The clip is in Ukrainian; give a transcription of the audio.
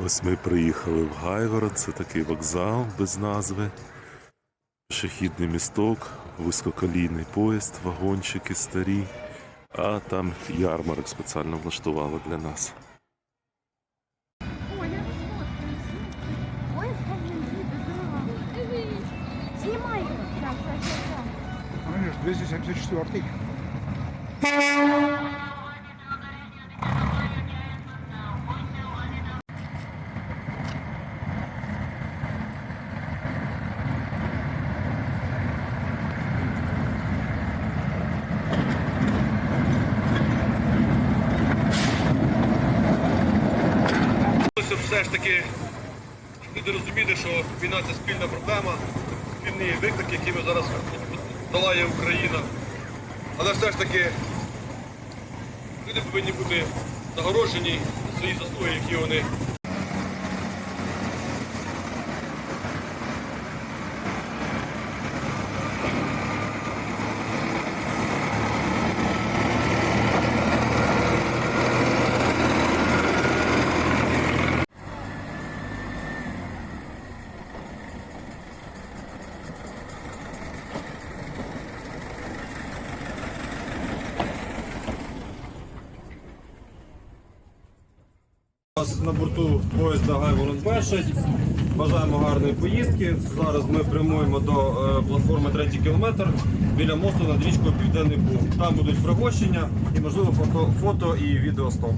Ось ми приїхали в Гайвород, це такий вокзал без назви. Пішохідний місток, вузькоколійний поїзд, вагончики старі, а там ярмарок спеціально влаштували для нас. Снимай. Сейчас, сейчас, сейчас. А Видиш, 274 все ж таки люди розуміли, що війна це спільна проблема, спільний виклик, який ми зараз долає Україна. Але все ж таки люди повинні бути нагороджені за свої заслуги, які вони нас на борту поїзда Гайворон Бешать. Бажаємо гарної поїздки. Зараз ми прямуємо до е, платформи третій кілометр біля мосту над річкою Південний Буг. Там будуть пригощення і можливо фото, фото і відеостоп.